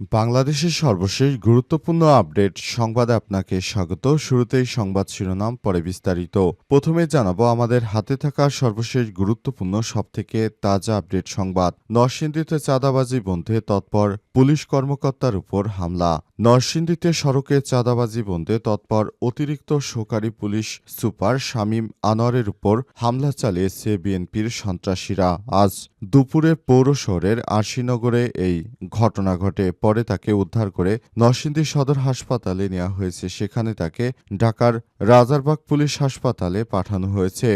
বাংলাদেশের সর্বশেষ গুরুত্বপূর্ণ আপডেট সংবাদে আপনাকে স্বাগত। শুরুতেই সংবাদ শিরোনাম, পরে বিস্তারিত। প্রথমে জানাব, আমাদের হাতে থাকা সর্বশেষ গুরুত্বপূর্ণ সবথেকে তাজা আপডেট সংবাদ। নরসিংদীতে চাঁদাবাজি বন্ধে তৎপর পুলিশ কর্মকর্তার উপর হামলা। নরসিংদীতে সড়কে চাঁদাবাজি বন্ধে তৎপর অতিরিক্ত সহকারী পুলিশ সুপার শামীম আনোয়ারের উপর হামলা চালিয়েছে বিএনপির সন্ত্রাসীরা। আজ দুপুরে পৌর শহরের আরশিনগরে এই ঘটনা ঘটে। পরে তাকে উদ্ধার করে নরসিংদী সদর হাসপাতালে নেওয়া হয়েছে। সেখানে তাকে ঢাকার রাজারবাগ পুলিশ হাসপাতালে পাঠানো হয়েছে।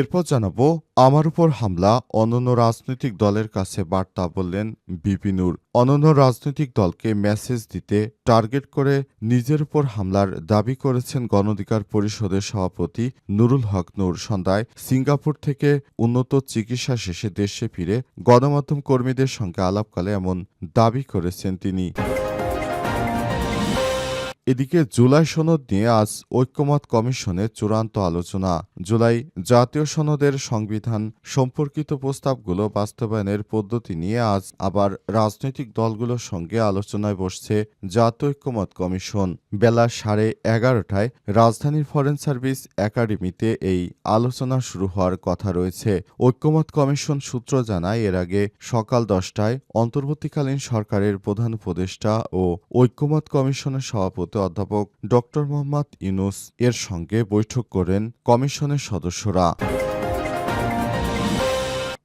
এরপর জানাব, আমার উপর হামলা অনন্য রাজনৈতিক দলের কাছে বার্তা বললেন বিপিনুর অনন্য রাজনৈতিক দলকে মেসেজ দিতে, টার্গেট করে নিজের উপর হামলার দাবি করেছেন গণঅধিকার পরিষদের সভাপতি নুরুল হক নূর। সন্ধ্যায় সিঙ্গাপুর থেকে উন্নত চিকিৎসা শেষে দেশে ফিরে গণমাধ্যম কর্মীদের সঙ্গে আলাপকালে এমন দাবি করেছেন তিনি। এদিকে জুলাই সনদ নিয়ে আজ ঐক্যমত কমিশনে চূড়ান্ত আলোচনা। জুলাই জাতীয় সনদের সংবিধান সম্পর্কিত প্রস্তাবগুলো বাস্তবায়নের পদ্ধতি নিয়ে আজ আবার রাজনৈতিক দলগুলোর সঙ্গে আলোচনায় বসছে জাতীয় ঐক্যমত কমিশন। বেলা সাড়ে এগারোটায় রাজধানীর ফরেন সার্ভিস একাডেমিতে এই আলোচনা শুরু হওয়ার কথা রয়েছে। ঐক্যমত কমিশন সূত্র জানায়, এর আগে সকাল দশটায় অন্তর্বর্তীকালীন সরকারের প্রধান উপদেষ্টা ও ঐক্যমত কমিশনের সভাপতি অধ্যাপক ড মোহাম্মদ ইউনুস এর সঙ্গে বৈঠক করেন কমিশনের সদস্যরা।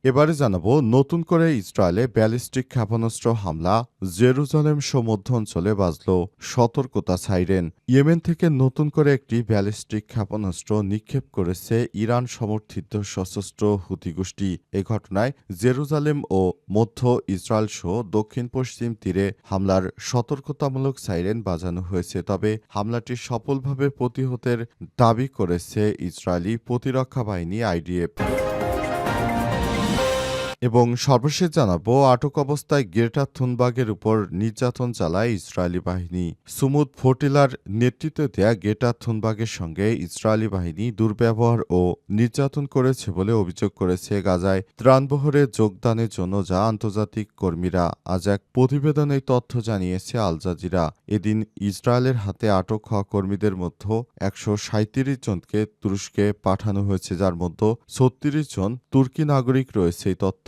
এবারে জানাব, নতুন করে ইসরায়েলে ব্যালিস্টিক ক্ষেপণাস্ত্র হামলা, জেরুজালেম সমধ্য অঞ্চলে বাজল সতর্কতা সাইরেন। ইয়েমেন থেকে নতুন করে একটি ব্যালিস্টিক ক্ষেপণাস্ত্র নিক্ষেপ করেছে ইরান সমর্থিত সশস্ত্র হুতি গোষ্ঠী। এ ঘটনায় জেরুজালেম ও মধ্য ইসরায়েল সহ দক্ষিণ পশ্চিম তীরে হামলার সতর্কতামূলক সাইরেন বাজানো হয়েছে। তবে হামলাটি সফলভাবে প্রতিহতের দাবি করেছে ইসরায়েলি প্রতিরক্ষা বাহিনী আইডিএফ। এবং সর্বশেষ জানাব, আটক অবস্থায় গ্রেটা থুনবাগের উপর নির্যাতন চালায় ইসরায়েলি বাহিনী। সুমুদ ফোটিলার নেতৃত্বে দেয়া গেটা থুনবাগের সঙ্গে ইসরায়েলি বাহিনী দুর্ব্যবহার ও নির্যাতন করেছে বলে অভিযোগ করেছে গাজায় ত্রাণবহরে যোগদানের জন্য যা আন্তর্জাতিক কর্মীরা আজ এক প্রতিবেদনে তথ্য জানিয়েছে আল জাজিরা। এদিন ইসরায়েলের হাতে আটক হওয়া কর্মীদের মধ্যে একশো সাঁত্রিশ জনকে তুরস্কে পাঠানো হয়েছে, যার মধ্যে ছত্রিশ জন তুর্কি নাগরিক রয়েছে। এই তথ্য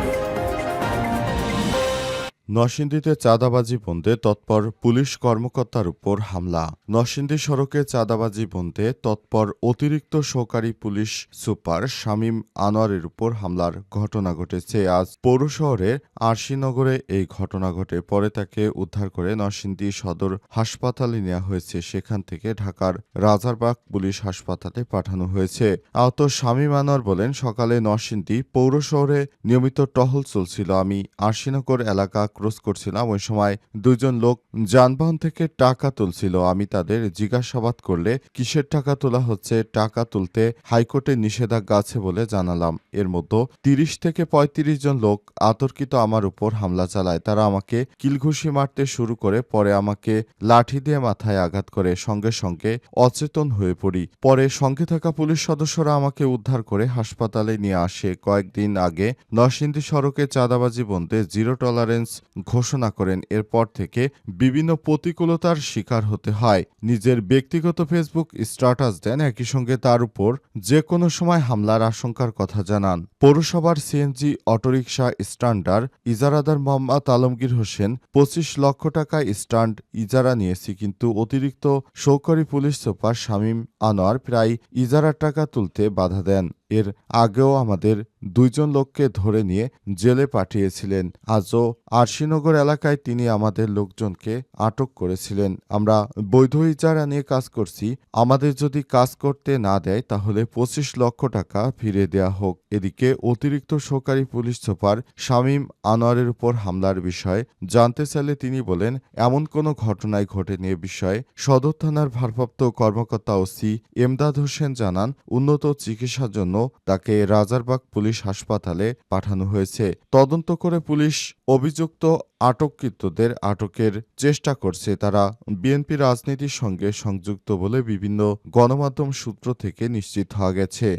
নরসিংদীতে চাঁদাবাজি বন্ধে তৎপর পুলিশ কর্মকর্তার উপর হামলা। নরসিংদী সড়কে চাঁদাবাজি বন্ধে তৎপর অতিরিক্ত সহকারী পুলিশ সুপার শামীম আনোয়ারের উপর হামলার ঘটনা ঘটেছে। আজ পৌর শহরের আরশিনগরে এই ঘটনা ঘটে। পরে তাকে উদ্ধার করে নরসিংদী সদর হাসপাতালে নেওয়া হয়েছে। সেখান থেকে ঢাকার রাজারবাগ পুলিশ হাসপাতালে পাঠানো হয়েছে। আহত শামীম আনোয়ার বলেন, সকালে নরসিংদী পৌর শহরে নিয়মিত টহল চলছিল। আমি আরশিনগর এলাকা ক্রস করছিলাম। ওই সময় দুজন লোক যানবাহন থেকে টাকা তুলছিল। আমি তাদের জিজ্ঞাসাবাদ করলে, কিসের টাকা তোলা হচ্ছে? টাকা তুলতে হাইকোর্টে নিষেধাজ্ঞা আছে বলে জানালাম। এর মধ্যে তিরিশ থেকে ৩৫ জন লোক আতর্কিত আমার উপর হামলা চালায়। তারা আমাকে কিলঘুষি মারতে শুরু করে, পরে আমাকে লাঠি দিয়ে মাথায় আঘাত করে, সঙ্গে সঙ্গে অচেতন হয়ে পড়ি। পরে সঙ্গে থাকা পুলিশ সদস্যরা আমাকে উদ্ধার করে হাসপাতালে নিয়ে আসে। কয়েকদিন আগে নরসিংদী সড়কে চাঁদাবাজি বন্ধে জিরো টলারেন্স ঘোষণা করেন। এরপর থেকে বিভিন্ন প্রতিকূলতার শিকার হতে হয়। নিজের ব্যক্তিগত ফেসবুক স্ট্যাটাস দেন। একই সঙ্গে তার উপর যে কোনো সময় হামলার আশঙ্কার কথা জানান। পৌরসভার সিএনজি অটোরিকশা স্ট্যান্ডার ইজারাদার মোহাম্মদ আলমগীর হোসেন, পঁচিশ লক্ষ টাকা স্ট্যান্ড ইজারা নিয়েছি, কিন্তু অতিরিক্ত সহকারী পুলিশ সুপার শামীম আনোয়ার প্রায় ইজারার টাকা তুলতে বাধা দেন। এর আগেও আমাদের দুইজন লোককে ধরে নিয়ে জেলে পাঠিয়েছিলেন। আজও আরশিনগর এলাকায় তিনি আমাদের লোকজনকে আটক করেছিলেন। আমরা বৈধ ইজারা নিয়ে কাজ করছি। আমাদের যদি কাজ করতে না দেয়, তাহলে পঁচিশ লক্ষ টাকা ফিরে দেয়া হোক। এদিকে অতিরিক্ত সহকারী পুলিশ সুপার শামীম আনোয়ারের উপর হামলার বিষয়ে জানতে চাইলে তিনি বলেন, এমন কোনো ঘটনাই ঘটেনি বিষয়ে। সদর থানার ভারপ্রাপ্ত কর্মকর্তা ওসি এমদাদ হোসেন জানান, উন্নত চিকিৎসার জন্য তাকে রাজারবাগ পুলিশ হাসপাতালে পাঠানো হয়েছে। তদন্ত করে পুলিশ অভিযুক্ত আটককৃতদের আটকের চেষ্টা করছে। তারা বিএনপি রাজনীতির সঙ্গে সংযুক্ত বলে বিভিন্ন গণমাধ্যম সূত্র থেকে নিশ্চিত হওয়া গেছে।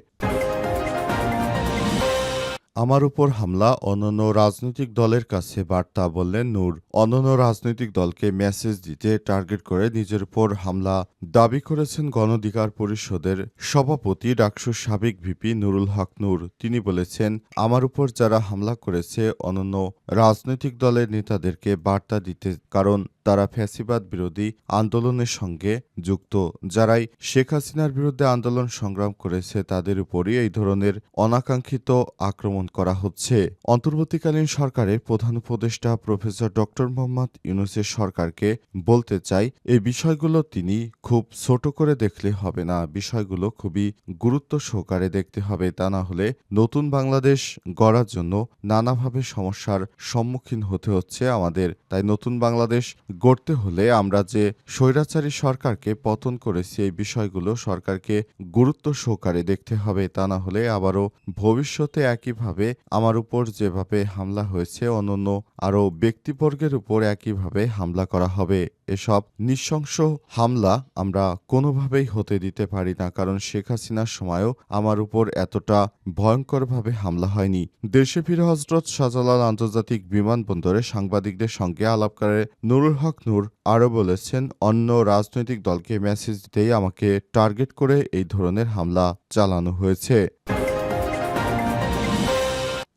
আমার উপর হামলা, অন্যান্য রাজনৈতিক দলের কাছে বার্তা বললেন নূর। অন্যান্য রাজনৈতিক দলকে মেসেজ দিতে টার্গেট করে নিজের উপর হামলা দাবি করেছেন গণধিকার পরিষদের সভাপতি ডাকসুর সাবেক ভিপি নুরুল হক নূর। তিনি বলেছেন, আমার উপর যারা হামলা করেছে, অন্যান্য রাজনৈতিক দলের নেতাদেরকে বার্তা দিতে, কারণ তারা ফ্যাসিবাদ বিরোধী আন্দোলনের সঙ্গে যুক্ত। যারাই শেখ হাসিনার বিরুদ্ধে আন্দোলন সংগ্রাম করেছে, তাদের উপরই এই ধরনের অনাকাঙ্ক্ষিত আক্রমণ করা হচ্ছে। অন্তর্বর্তীকালীন সরকারের প্রধান উপদেষ্টা প্রফেসর ডক্টর মোহাম্মদ ইউনুসের সরকারকে বলতে চাই, এই বিষয়গুলো তিনি খুব ছোট করে দেখলে হবে না। বিষয়গুলো খুবই গুরুত্ব সহকারে দেখতে হবে, তা না হলে নতুন বাংলাদেশ গড়ার জন্য নানাভাবে সমস্যার সম্মুখীন হতে হচ্ছে আমাদের। তাই নতুন বাংলাদেশ গড়তে হলে আমরা যে স্বৈরাচারী সরকারকে পতন করেছি, এই বিষয়গুলো সরকারকে গুরুত্ব সহকারে দেখতে হবে। তা না হলে আবারও ভবিষ্যতে একইভাবে আমার উপর যেভাবে হামলা হয়েছে, অন্যান্য আরও ব্যক্তিবর্গের উপর একইভাবে হামলা করা হবে। এসব নৃশংস হামলা আমরা কোনোভাবেই হতে দিতে পারি না, কারণ শেখ হাসিনার সময়ও আমার উপর এতটা ভয়ঙ্করভাবে হামলা হয়নি। দেশে ফিরে হজরত শাহজালাল আন্তর্জাতিক বিমানবন্দরে সাংবাদিকদের সঙ্গে আলাপকারে নুরুল হক নূর আরও বলেছেন, অন্য রাজনৈতিক দলকে মেসেজ দিতেই আমাকে টার্গেট করে এই ধরনের হামলা চালানো হয়েছে।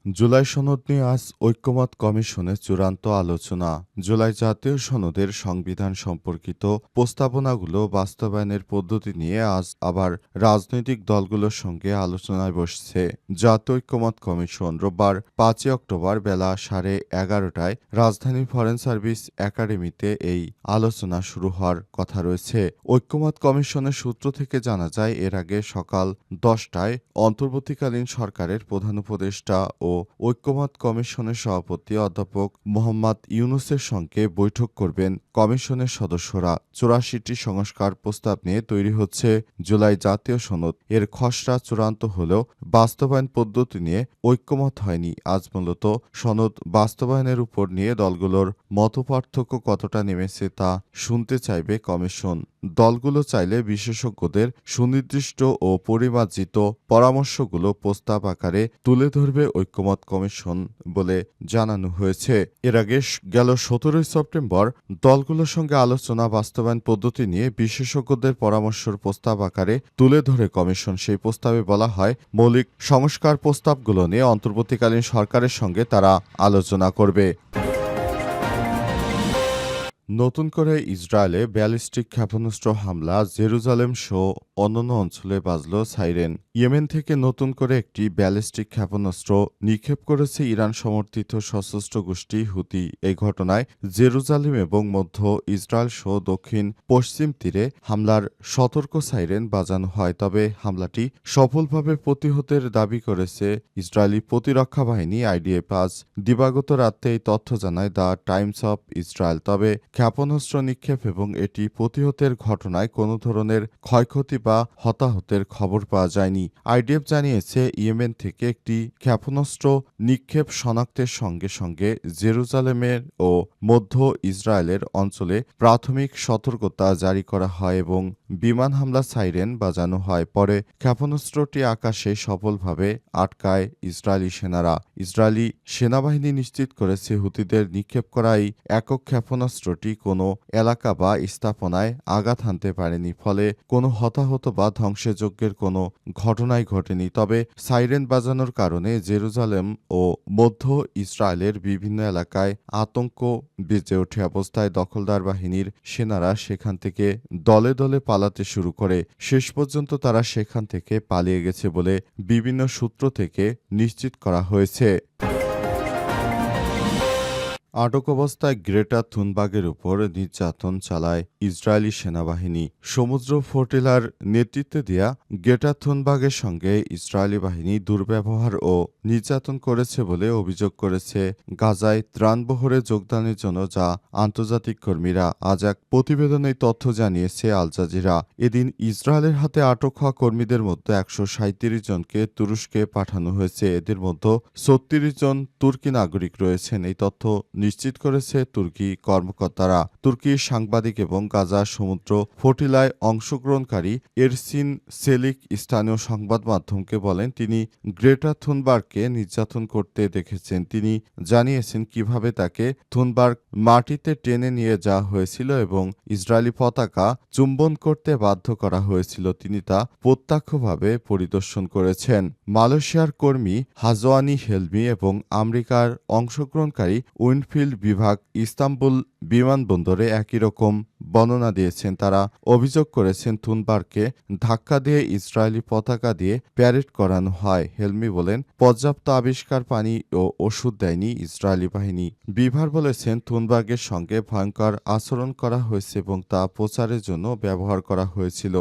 জুলাই সনদ নিয়ে আজ ঐক্যমত কমিশনের চূড়ান্ত আলোচনা। জুলাই জাতীয় সনদের সংবিধান সম্পর্কিত প্রস্তাবনাগুলো বাস্তবায়নের পদ্ধতি নিয়ে আজ আবার রাজনৈতিক দলগুলোর সঙ্গে আলোচনায় বসছে। জাতীয় ঐক্যমত কমিশন রোববার পাঁচই অক্টোবর বেলা সাড়ে এগারোটায় রাজধানীর ফরেন সার্ভিস একাডেমিতে এই আলোচনা শুরু হওয়ার কথা রয়েছে। ঐক্যমত কমিশনের সূত্র থেকে জানা যায়, এর আগে সকাল দশটায় অন্তর্বর্তীকালীন সরকারের প্রধান উপদেষ্টা ও ঐক্যমত কমিশনের সভাপতি অধ্যাপক মোহাম্মদ ইউনুসের সঙ্গে বৈঠক করবেন কমিশনের সদস্যরা। চুরাশিটি সংস্কার প্রস্তাব নিয়ে তৈরি হচ্ছে জুলাই জাতীয় সনদ। এর খসড়া চূড়ান্ত হলেও বাস্তবায়ন পদ্ধতি নিয়ে ঐক্যমত হয়নি। আজ মূলত সনদ বাস্তবায়নের উপর নিয়ে দলগুলোর মতপার্থক্য কতটা নেমেছে তা শুনতে চাইবে কমিশন। দলগুলো চাইলে বিশেষজ্ঞদের সুনির্দিষ্ট ও পরিমার্জিত পরামর্শগুলো প্রস্তাব আকারে তুলে ধরবে ঐক্যমত। কমিশন বলে জানানো হয়েছে। এর আগে গেল সতেরোই সেপ্টেম্বর দলগুলোর সঙ্গে আলোচনা, বাস্তবায়ন পদ্ধতি নিয়ে বিশেষজ্ঞদের পরামর্শের প্রস্তাব আকারে তুলে ধরে কমিশন। সেই প্রস্তাবে বলা হয়, মৌলিক সংস্কার প্রস্তাবগুলো নিয়ে অন্তর্বর্তীকালীন সরকারের সঙ্গে তারা আলোচনা করবে। নতুন করে ইসরায়েলে ব্যালিস্টিক ক্ষেপণাস্ত্র হামলা, জেরুজালেম সহ অন্যান্য অঞ্চলে বাজল সাইরেন। ইয়েমেন থেকে নতুন করে একটি ব্যালিস্টিক ক্ষেপণাস্ত্র নিক্ষেপ করেছে ইরান সমর্থিত সশস্ত্র গোষ্ঠী হুতি। এই ঘটনায় জেরুজালেম এবং মধ্য ইসরায়েল সহ দক্ষিণ পশ্চিম তীরে হামলার সতর্ক সাইরেন বাজানো হয়। তবে হামলাটি সফলভাবে প্রতিহতের দাবি করেছে ইসরায়েলি প্রতিরক্ষা বাহিনী আইডিএফ আজ দিবাগত রাতে এই তথ্য জানায় দ্য টাইমস অফ ইসরায়েল। তবে ক্ষেপণাস্ত্র নিক্ষেপ এবং এটি প্রতিহতের ঘটনায় কোনো ধরনের ক্ষয়ক্ষতি বা হতাহতের খবর পাওয়া যায়নি। আইডিএফ জানিয়েছে, ইয়েমেন থেকে একটি ক্ষেপণাস্ত্র নিক্ষেপ শনাক্তের সঙ্গে সঙ্গে জেরুজালেমের ও মধ্য ইসরায়েলের অঞ্চলে প্রাথমিক সতর্কতা জারি করা হয় এবং বিমান হামলা সাইরেন বাজানো হয়। পরে ক্ষেপণাস্ত্রটি আকাশে সফলভাবে আটকায় ইসরায়েলি সেনারা। ইসরায়েলি সেনাবাহিনী নিশ্চিত করেছে, হুতিদের নিক্ষেপ করা এই একক ক্ষেপণাস্ত্রটি। বিস্ফোরণটি কোনো এলাকা বা স্থাপনায় আঘাত হানতে পারেনি, ফলে কোনো হতাহত বা ধ্বংসযজ্ঞের কোনো ঘটনাই ঘটেনি। তবে সাইরেন বাজানোর কারণে জেরুজালেম ও মধ্য ইসরায়েলের বিভিন্ন এলাকায় আতঙ্ক বেজে ওঠে। অবস্থায় দখলদার বাহিনীর সেনারা সেখান থেকে দলে দলে পালাতে শুরু করে। শেষ পর্যন্ত তারা সেখান থেকে পালিয়ে গেছে বলে বিভিন্ন সূত্র থেকে নিশ্চিত করা হয়েছে। আটক অবস্থায় গ্রেটা থুনবাগের উপর নির্যাতন চালায় ইসরায়েলি সেনাবাহিনী। সমুদ্র ফোর্টিলার নেতৃত্বে দেয়া গ্রেটা থুনবাগের সঙ্গে ইসরায়েলি বাহিনী দুর্ব্যবহার ও নির্যাতন করেছে বলে অভিযোগ করেছে গাজায় ত্রাণবহরে যোগদানের জন্য যা আন্তর্জাতিক কর্মীরা আজ এক প্রতিবেদনে তথ্য জানিয়েছে আল জাজিরা। এদিন ইসরায়েলের হাতে আটক হওয়া কর্মীদের মধ্যে একশো জনকে তুরস্কে পাঠানো হয়েছে। এদের মধ্যে ছত্রিশ জন তুর্কি নাগরিক রয়েছেন। এই তথ্য নিশ্চিত করেছে তুর্কি কর্মকর্তারা। তুর্কির সাংবাদিক এবং গাজা সমুদ্র ফটিলায় অংশগ্রহণকারী এরসিন সেলিক স্থানীয় সংবাদ মাধ্যমকে বলেন, তিনি গ্রেটা থুনবার্গকে নির্যাতন করতে দেখেছেন। তিনি জানিয়েছেন কীভাবে তাকে থুনবার্গ মাটিতে টেনে নিয়ে যাওয়া হয়েছিল এবং ইসরায়েলি পতাকা চুম্বন করতে বাধ্য করা হয়েছিল। তিনি তা প্রত্যক্ষভাবে পরিদর্শন করেছেন। মালয়েশিয়ার কর্মী হাজওয়ানি হেলমি এবং আমেরিকার অংশগ্রহণকারী উইনফিল্ড বিভাগ ইস্তাম্বুল বিমানবন্দরে একই রকম বর্ণনা দিয়েছেন তারা। অভিযোগ করেছেন, থুনবার্গকে ধাক্কা দিয়ে ইসরায়েলি পতাকা দিয়ে প্যারেড করানো হয়। হেলমি বলেন, পর্যাপ্ত আবিষ্কার, পানি ও ওষুধ দেয়নি ইসরায়েলি বাহিনী। বিভার বলেছেন, থুনবার্গের সঙ্গে ভয়ঙ্কর আচরণ করা হয়েছে এবং তা প্রচারের জন্য ব্যবহার করা হয়েছিল।